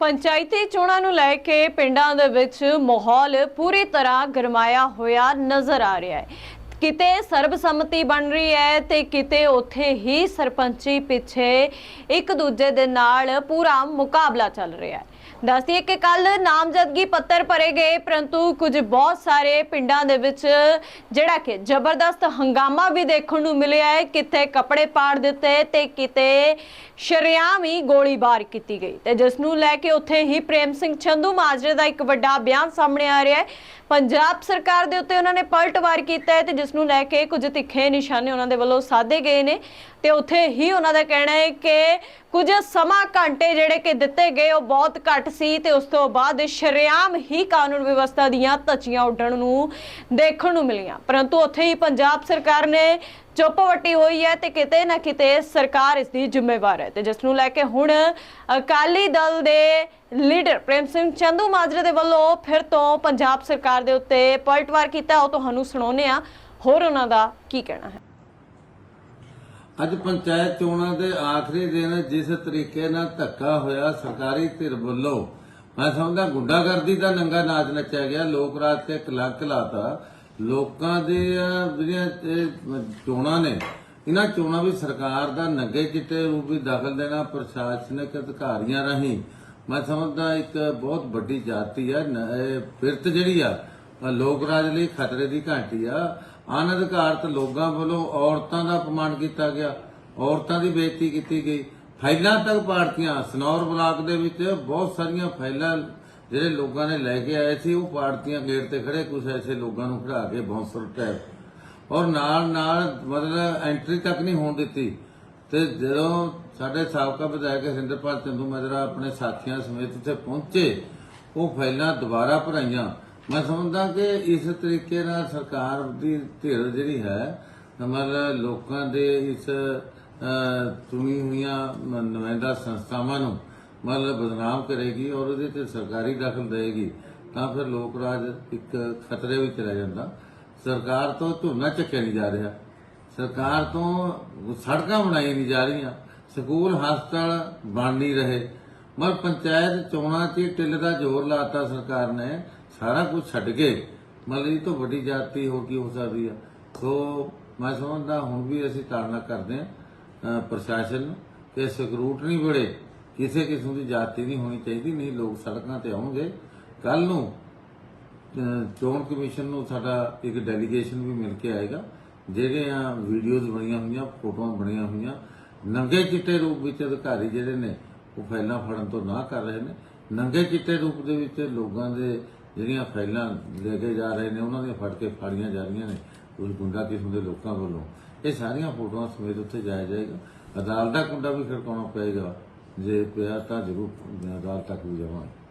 ਪੰਚਾਇਤੀ ਚੋਣਾਂ ਨੂੰ ਲੈ ਕੇ ਪਿੰਡਾਂ ਦੇ ਵਿੱਚ ਮਾਹੌਲ ਪੂਰੀ ਤਰ੍ਹਾਂ ਗਰਮਾਇਆ ਹੋਇਆ ਨਜ਼ਰ ਆ ਰਿਹਾ ਹੈ। ਕਿਤੇ ਸਰਬਸੰਮਤੀ ਬਣ ਰਹੀ ਹੈ ਤੇ ਕਿਤੇ ਉੱਥੇ ਹੀ ਸਰਪੰਚੀ ਪਿੱਛੇ ਇੱਕ ਦੂਜੇ ਦੇ ਨਾਲ ਪੂਰਾ ਮੁਕਾਬਲਾ ਚੱਲ ਰਿਹਾ ਹੈ। ਦੱਸਦੀਏ ਕਿ ਕੱਲ ਨਾਮਜ਼ਦਗੀ ਪੱਤਰ ਭਰੇ ਗਏ, ਪਰੰਤੂ ਕੁਝ ਬਹੁਤ ਸਾਰੇ ਪਿੰਡਾਂ ਦੇ ਵਿੱਚ ਜਿਹੜਾ ਕਿ ਜ਼ਬਰਦਸਤ ਹੰਗਾਮਾ ਵੀ ਦੇਖਣ ਨੂੰ ਮਿਲਿਆ ਹੈ ਕਿਤੇ ਕੱਪੜੇ ਪਾੜ ਦਿੱਤੇ ਤੇ ਕਿਤੇ ਸ਼ਰੇਆਮ ਹੀ ਗੋਲੀਬਾਰ ਕੀਤੀ ਗਈ। ਤੇ ਜਿਸ ਨੂੰ ਲੈ ਕੇ ਉੱਥੇ ਹੀ ਪ੍ਰੇਮ ਸਿੰਘ ਚੰਦੂ ਮਾਜਰੇ ਦਾ ਇੱਕ ਵੱਡਾ ਬਿਆਨ ਸਾਹਮਣੇ ਆ ਰਿਹਾ ਹੈ। ਪੰਜਾਬ ਸਰਕਾਰ ਦੇ ਉੱਤੇ ਉਹਨਾਂ ਨੇ ਪਲਟਵਾਰ ਕੀਤਾ ਹੈ ਤੇ ਜਿਸ ਨੂੰ ਲੈ ਕੇ ਕੁਝ ਤਿੱਖੇ ਨਿਸ਼ਾਨੇ ਉਹਨਾਂ ਦੇ ਵੱਲੋਂ ਸਾਧੇ ਗਏ ਨੇ। ਤੇ ਉੱਥੇ ਹੀ ਉਹਨਾਂ ਦਾ ਕਹਿਣਾ ਹੈ ਕਿ ਕੁਝ ਸਮਾਂ ਘੰਟੇ ਜਿਹੜੇ ਕਿ ਦਿੱਤੇ ਗਏ, ਉਹ ਬਹੁਤ ਘੱਟ ਸੀ ਤੇ ਉਸ ਤੋਂ ਬਾਅਦ ਸ਼ਰੇਆਮ ਹੀ ਕਾਨੂੰਨ ਵਿਵਸਥਾ ਦੀਆਂ ਧੱਚੀਆਂ ਉੱਡਣ ਨੂੰ ਦੇਖਣ ਨੂੰ ਮਿਲੀਆਂ। ਪਰੰਤੂ ਉੱਥੇ ਹੀ ਪੰਜਾਬ ਸਰਕਾਰ ਨੇ ਚੁੱਪ ਵੱਟੀ ਹੋਈ ਹੈ ਤੇ ਕਿਤੇ ਨਾ ਕਿਤੇ ਸਰਕਾਰ ਇਸ ਦੀ ਜ਼ਿੰਮੇਵਾਰ ਹੈ ਤੇ ਜਿਸ ਨੂੰ ਲੈ ਕੇ ਹੁਣ ਅਕਾਲੀ ਦਲ ਦੇ ਲੀਡਰ ਪ੍ਰੇਮ ਸਿੰਘ ਚੰਦੂ ਮਾਜਰੇ ਦੇ ਵੱਲੋਂ ਫਿਰ ਤੋਂ ਪੰਜਾਬ ਸਰਕਾਰ ਦੇ ਉੱਤੇ ਪਲਟਵਾਰ ਕੀਤਾ। ਉਹ ਤੁਹਾਨੂੰ ਸੁਣਾਉਂਦੇ ਆ ਹੋਰ ਉਹਨਾਂ ਦਾ ਕੀ ਕਹਿਣਾ ਹੈ? ਅੱਜ ਪੰਚਾਇਤ ਚੋਣਾਂ ਦੇ ਆਖਰੀ ਦਿਨ ਜਿਸ ਤਰੀਕੇ ਨਾਲ ਧੱਕਾ ਹੋਇਆ, ਸਰਕਾਰੀ ਧਿਰ ਵੱਲੋਂ, ਮੈਂ ਸਮਝਦਾ ਗੁੰਡਾਗਰਦੀ ਦਾ ਨੰਗਾ ਨਾਚ ਨੱਚਿਆ ਗਿਆ। ਲੋਕ ਰਾਜ ਤੇ ਕਲੰਕ ਲਾਤਾ ਲੋਕਾਂ ਦੇ, ਜਿਹੜੀਆਂ ਚੋਣਾਂ ਨੇ, ਇਹਨਾਂ ਚੋਣਾਂ ਵੀ ਸਰਕਾਰ ਦਾ ਨੰਗੇ ਚਿੱਟੇ ਰੂਪ ਵਿੱਚ ਦਖਲ ਦੇਣਾ, ਪ੍ਰਸ਼ਾਸਨਿਕ ਅਧਿਕਾਰੀਆਂ ਰਾਹੀਂ, ਮੈਂ ਸਮਝਦਾ ਇੱਕ ਬਹੁਤ ਵੱਡੀ ਜਾਤੀ ਆ। ਫਿਰਤ ਜਿਹੜੀ ਆ, ਲੋਕ ਰਾਜ ਲਈ ਖਤਰੇ ਦੀ ਘਾਟੀ ਆ। ਅਨਧਿਕਾਰਤ ਲੋਕਾਂ ਵੱਲੋਂ ਔਰਤਾਂ ਦਾ ਅਪਮਾਨ ਕੀਤਾ ਗਿਆ। ਔਰਤਾਂ ਦੀ ਬੇਇੱਜ਼ਤੀ ਕੀਤੀ ਗਈ। ਫਾਈਲਾਂ ਤੱਕ ਪਾਰਟੀਆਂ ਸਨੌਰ ਬਲਾਕ ਦੇ ਵਿੱਚ ਬਹੁਤ ਸਾਰੀਆਂ ਫਾਈਲਾਂ ਜਿਹੜੇ ਲੋਕਾਂ ਨੇ ਲੈ ਕੇ ਆਏ ਸੀ, ਉਹ ਪਾਰਟੀਆਂ ਗੇਟ ਤੇ ਖੜੇ। ਕੁਝ ਐਸੇ ਲੋਕਾਂ ਨੂੰ ਖੜਾ ਕੇ ਬਾਉਂਸਰ ਟੈਪ। ਔਰ ਨਾਲ ਨਾਲ ਮਤਲਬ ਐਂਟਰੀ ਤੱਕ ਨਹੀਂ ਹੋਣ ਦਿੱਤੀ। ਤੇ ਜਦੋਂ ਸਾਡੇ ਸਾਬਕਾ ਵਿਧਾਇਕ ਹਰਿੰਦਰਪਾਲ ਚੰਦੂ ਮਾਜਰਾ ਆਪਣੇ ਸਾਥੀਆਂ ਸਮੇਤ ਉੱਥੇ ਪਹੁੰਚੇ, ਉਹ ਫਾਈਲਾਂ ਦੁਬਾਰਾ ਭਰਾਈਆਂ। ਮੈਂ ਸਮਝਦਾ ਕਿ ਇਸ ਤਰੀਕੇ ਨਾਲ ਸਰਕਾਰ ਦੀ ਧਿਰ ਜਿਹੜੀ ਹੈ, ਮਤਲਬ ਲੋਕਾਂ ਦੇ ਇਸ ਚੁਣੀ ਹੋਈਆਂ ਨੁਮਾਇੰਦਾ ਸੰਸਥਾਵਾਂ ਨੂੰ ਮਤਲਬ ਬਦਨਾਮ ਕਰੇਗੀ ਔਰ ਉਹਦੇ ਤੇ ਸਰਕਾਰੀ ਦਖਲ ਦੇਗੀ ਤਾਂ ਫਿਰ ਲੋਕ ਰਾਜ ਇੱਕ ਖਤਰੇ ਵਿੱਚ ਰਹਿ ਜਾਂਦਾ। ਸਰਕਾਰ ਤੋਂ ਝੋਨਾ ਚੱਕਿਆ ਨਹੀਂ ਜਾ ਰਿਹਾ। ਸਰਕਾਰ ਤੋਂ ਸੜਕਾਂ ਬਣਾਈ ਨਹੀਂ ਜਾ ਰਹੀਆਂ। ਸਕੂਲ, ਹਸਪਤਾਲ ਬਣ ਨਹੀਂ ਰਹੇ। ਮਰ ਪੰਚਾਇਤ ਚੋਣਾਂ 'ਚ ਟਿੱਲ ਦਾ ਜ਼ੋਰ ਲਾਤਾ ਸਰਕਾਰ ਨੇ। ਸਾਰਾ ਕੁਝ ਛੱਡ ਕੇ ਮਤਲਬ ਇਹ ਤੋਂ ਵੱਡੀ ਜਾਤੀ ਹੋਰ ਕੀ ਹੋ ਸਕਦੀ ਆ। ਸੋ ਮੈਂ ਸਮਝਦਾ ਹੁਣ ਵੀ ਅਸੀਂ ਤਾੜਨਾ ਕਰਦੇ ਹਾਂ ਪ੍ਰਸ਼ਾਸਨ ਨੂੰ ਕਿ ਸਕਰੂਟਨੀ ਬੜੇ ਕਿਸੇ ਕਿਸਮ ਦੀ ਜਾਤੀ ਨਹੀਂ ਹੋਣੀ ਚਾਹੀਦੀ, ਨਹੀਂ ਲੋਕ ਸੜਕਾਂ ਤੇ ਆਉਣਗੇ। ਕੱਲ ਨੂੰ ਚੋਣ ਕਮਿਸ਼ਨ ਨੂੰ ਸਾਡਾ ਇੱਕ ਡੈਲੀਗੇਸ਼ਨ ਵੀ ਮਿਲ ਕੇ ਆਏਗਾ, ਜਿਹੜੇ ਆ ਵੀਡੀਓਜ਼ ਬਣੀਆਂ ਹੋਈਆਂ, ਫੋਟੋਆਂ ਬਣੀਆਂ ਹੋਈਆਂ, ਨੰਗੇ ਚਿੱਟੇ ਰੂਪ ਵਿੱਚ ਅਧਿਕਾਰੀ ਜਿਹੜੇ ਨੇ, ਉਹ ਫਾਈਲਾਂ ਫੜਨ ਤੋਂ ਨਾ ਕਰ ਰਹੇ ਨੇ। ਨੰਗੇ ਚਿੱਟੇ ਰੂਪ ਦੇ ਵਿੱਚ ਲੋਕਾਂ ਦੇ ਜਿਹੜੀਆਂ ਫਾਈਲਾਂ ਲੈ ਕੇ ਜਾ ਰਹੇ ਨੇ, ਉਹਨਾਂ ਦੀਆਂ ਫੜ ਕੇ ਫਾੜੀਆਂ ਜਾ ਰਹੀਆਂ ਨੇ ਕੁਝ ਗੁੰਡਾ ਕਿਸਮ ਦੇ ਲੋਕਾਂ ਵੱਲੋਂ। ਇਹ ਸਾਰੀਆਂ ਫੋਟੋਆਂ ਸਮੇਤ ਉੱਥੇ ਜਾਇਆ ਜਾਏਗਾ। ਅਦਾਲਤ ਦਾ ਕੁੰਡਾ ਵੀ ਖੜਕਾਉਣਾ ਪਏਗਾ? ਜੇ ਪਿਆ ਤਾਂ ਜ਼ਰੂਰ ਅਦਾਲਤ ਤੱਕ ਵੀ ਜਾਵਾਂਗੇ।